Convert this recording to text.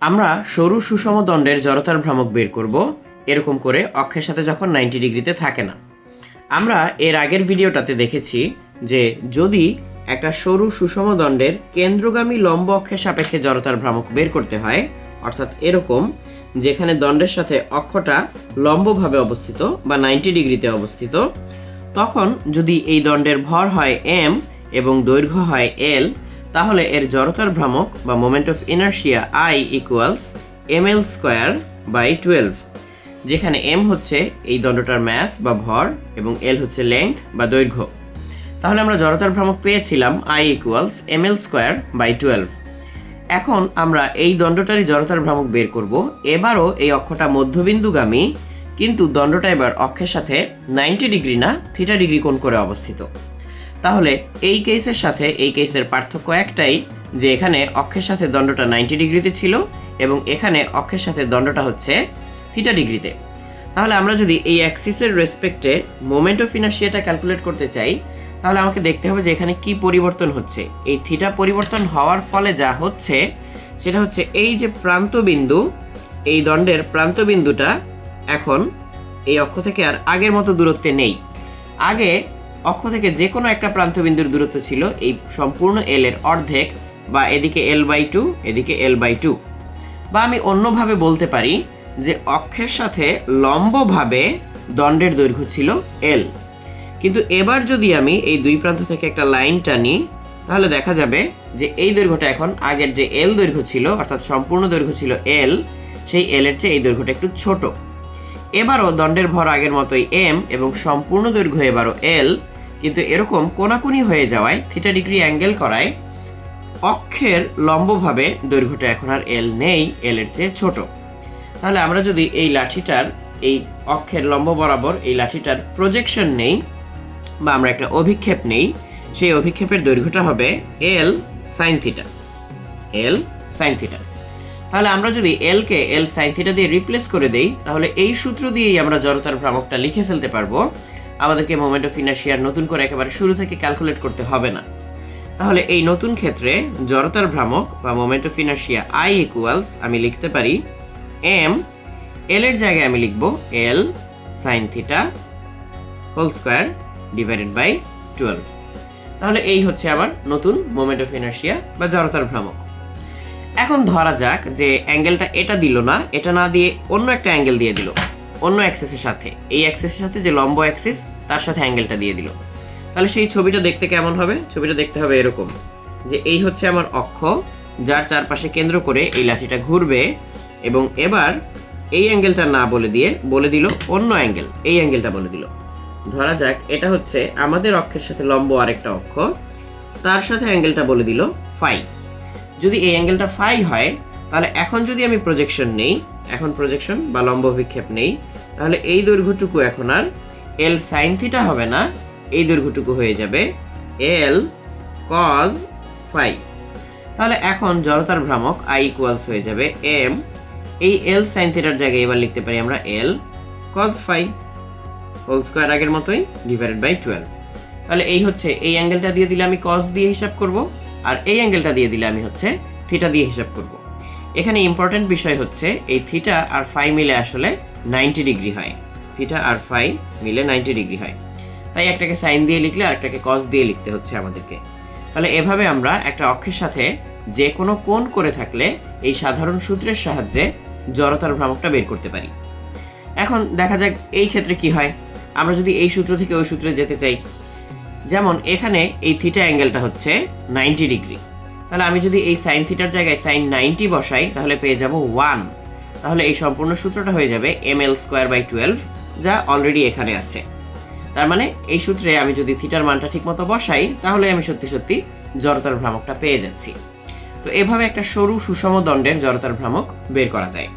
আমরা সরু সুষম দণ্ডের জড়তার ভ্রামক বের করব, এরকম করে অক্ষের সাথে যখন নাইনটি ডিগ্রিতে থাকে না। আমরা এর আগের ভিডিওটাতে দেখেছি যে যদি একটা সরু সুষম দণ্ডের কেন্দ্রগামী লম্ব অক্ষের সাপেক্ষে জড়তার ভ্রামক বের করতে হয়, অর্থাৎ এরকম যেখানে দণ্ডের সাথে অক্ষটা লম্বভাবে অবস্থিত বা নাইনটি ডিগ্রিতে অবস্থিত, তখন যদি এই দণ্ডের ভর হয় এম এবং দৈর্ঘ্য হয় এল তাহলে এর জড়তার ভ্রামক বা moment of inertia I equals M L square by twelve যেখানে এম হচ্ছে এই দণ্ডটার ম্যাস বা ভর এবং এল হচ্ছে লেংথ বা দৈর্ঘ্য। তাহলে আমরা জড়তার ভ্রামক পেয়েছিলাম I equals M L square by twelve এখন আমরা এই দণ্ডটারই জড়তার ভ্রামক বের করব। এবারও এই অক্ষটা মধ্যবিন্দুগামী, কিন্তু দণ্ডটা এবার অক্ষের সাথে নাইনটি ডিগ্রি না থিটা ডিগ্রি কোণ করে অবস্থিত। তাহলে এই কেসের সাথে এই কেসের পার্থক্য একটাই, যে এখানে অক্ষের সাথে দণ্ডটা নাইনটি ডিগ্রিতে ছিল এবং এখানে অক্ষের সাথে দণ্ডটা হচ্ছে থিটা ডিগ্রিতে। তাহলে আমরা যদি এই অ্যাক্সিসের রেসপেক্টে মোমেন্ট অফ ইনার্শিয়াটা ক্যালকুলেট করতে চাই, তাহলে আমাকে দেখতে হবে যে এখানে কি পরিবর্তন হচ্ছে। এই থিটা পরিবর্তন হওয়ার ফলে যা হচ্ছে, সেটা হচ্ছে এই যে প্রান্তবিন্দু, এই দণ্ডের প্রান্তবিন্দুটা এখন এই অক্ষ থেকে আর আগের মতো দূরত্বে নেই। আগে অক্ষ থেকে যে কোনো একটা প্রান্তবিন্দুর দূরত্ব ছিল এই সম্পূর্ণ এল এর অর্ধেক বা এদিকে এল বাই টু এদিকে এল বাই টু বা আমি অন্যভাবে বলতে পারি যে অক্ষের সাথে লম্বভাবে দণ্ডের দৈর্ঘ্য ছিল এল কিন্তু এবার যদি আমি এই দুই প্রান্ত থেকে একটা লাইন টানি, তাহলে দেখা যাবে যে এই দৈর্ঘ্যটা এখন আগের যে এল দৈর্ঘ্য ছিল, অর্থাৎ সম্পূর্ণ দৈর্ঘ্য ছিল এল সেই এল এর চেয়ে এই দৈর্ঘ্যটা একটু ছোট। এবারও দণ্ডের ভর আগের মতোই এম এবং সম্পূর্ণ দৈর্ঘ্য এবারও এল কিন্তু এরকম কোনাকুনি হয়ে যাওয়ায় থিটা ডিগ্রি অ্যাঙ্গেল করায়, অক্ষের লম্বভাবে দৈর্ঘ্যটা এখন আর এল নেই এল এর চেয়ে ছোট। তাহলে আমরা যদি এই লাঠিটার, এই অক্ষের লম্ব বরাবর এই লাঠিটার প্রজেকশন নেই, বা আমরা একটা অভিক্ষেপ নেই, সেই অভিক্ষেপের দৈর্ঘ্যটা হবে L sine theta L sine theta তাহলে আমরা যদি এল কে এল সাইন থিটা দিয়ে রিপ্লেস করে দেই, তাহলে এই সূত্র দিয়েই আমরা জড়তার ভ্রামকটা লিখে ফেলতে পারব। আমাদেরকে মোমেন্ট অফ ইনার্শিয়ার নতুন করে একেবারে শুরু থেকে ক্যালকুলেট করতে হবে না। তাহলে এই নতুন ক্ষেত্রে জড়তার ভ্রামক বা moment of inertia I equals আমি লিখতে পারি এম এল এর জায়গায় আমি লিখব L sine theta whole square divided by twelve তাহলে এই হচ্ছে আমার নতুন মোমেন্ট অফ ইনার্শিয়া বা জড়তার ভ্রামক। এখন ধরা যাক যে অ্যাঙ্গেলটা এটা দিল না, এটা না দিয়ে অন্য একটা অ্যাঙ্গেল দিয়ে দিল। অন্য অ্যাক্সেসের সাথে। এই অ্যাক্সেসের সাথে যে লম্ব অ্যাক্সিস তার সাথে অ্যাঙ্গেলটা দিয়ে দিল। তাহলে সেই ছবিটা দেখতে কেমন হবে? ছবিটা দেখতে হবে এরকম যে এই হচ্ছে আমার অক্ষ, যার চারপাশে কেন্দ্র করে এই লাঠিটা ঘুরবে এবং এবার এই অ্যাঙ্গেলটা না বলে দিয়ে, বলে দিল অন্য অ্যাঙ্গেল এই অ্যাঙ্গেলটা বলে দিল। ধরা যাক, এটা হচ্ছে আমাদের অক্ষের সাথে লম্ব আরেকটা অক্ষ, তার সাথে অ্যাঙ্গেলটা বলে দিল ফাই। যদি এই অ্যাঙ্গেলটা ফাই হয় তাহলে এখন যদি আমি প্রজেকশন নেই, এখন প্রজেকশন বা লম্ব অভিক্ষেপ নেই, তাহলে এই দৈর্ঘ্যটুকু এখন আর এল সাইন থিটা হবে না, এই দৈর্ঘ্যটুকু হয়ে যাবে এল কজ ফাই তাহলে এখন জড়তার ভ্রামক আই ইকুয়ালস হয়ে যাবে এম এই এল সাইন থিটার জায়গায় এবার লিখতে পারি আমরা L cos phi whole square আগের মতোই ডিভাইডেড বাই টুয়েলভ তাহলে এই হচ্ছে, এই অ্যাঙ্গেলটা দিয়ে দিলে আমি কজ দিয়ে হিসাব করব, আর এই অ্যাঙ্গেলটা দিয়ে দিলে আমি হচ্ছে থিটা দিয়ে হিসাব করব। এখানে ইম্পর্টেন্ট বিষয় হচ্ছে, এই থিটা আর ফাই মিলে আসলে নাইনটি ডিগ্রি হয়। থিটা আর ফাই মিলে নাইনটি ডিগ্রি হয়। তাই একটাকে সাইন দিয়ে লিখলে আর একটাকে কজ দিয়ে লিখতে হচ্ছে আমাদেরকে। তাহলে এভাবে আমরা একটা অক্ষের সাথে যে কোনো কোণ করে থাকলে এই সাধারণ সূত্রের সাহায্যে জড়তার ভ্রামকটা বের করতে পারি। এখন দেখা যাক এই ক্ষেত্রে কি হয়। আমরা যদি এই সূত্র থেকে ওই সূত্রে যেতে চাই। যেমন এখানে এই থিটা অ্যাঙ্গেলটা হচ্ছে নাইনটি ডিগ্রি তাহলে আমি যদি এই সাইন থিটার জায়গায় সাইন নাইনটি বসাই, তাহলে পেয়ে যাব ওয়ান তাহলে এই সম্পূর্ণ সূত্রটা হয়ে যাবে M L square by twelve যা অলরেডি এখানে আছে। তার মানে এই সূত্রে আমি যদি থিটার মানটা ঠিকমতো বসাই, তাহলে আমি সত্যি সত্যি জড়তার ভ্রামকটা পেয়ে যাচ্ছি। তো এভাবে একটা সরু সুষম দণ্ডের জড়তার ভ্রামক বের করা যায়।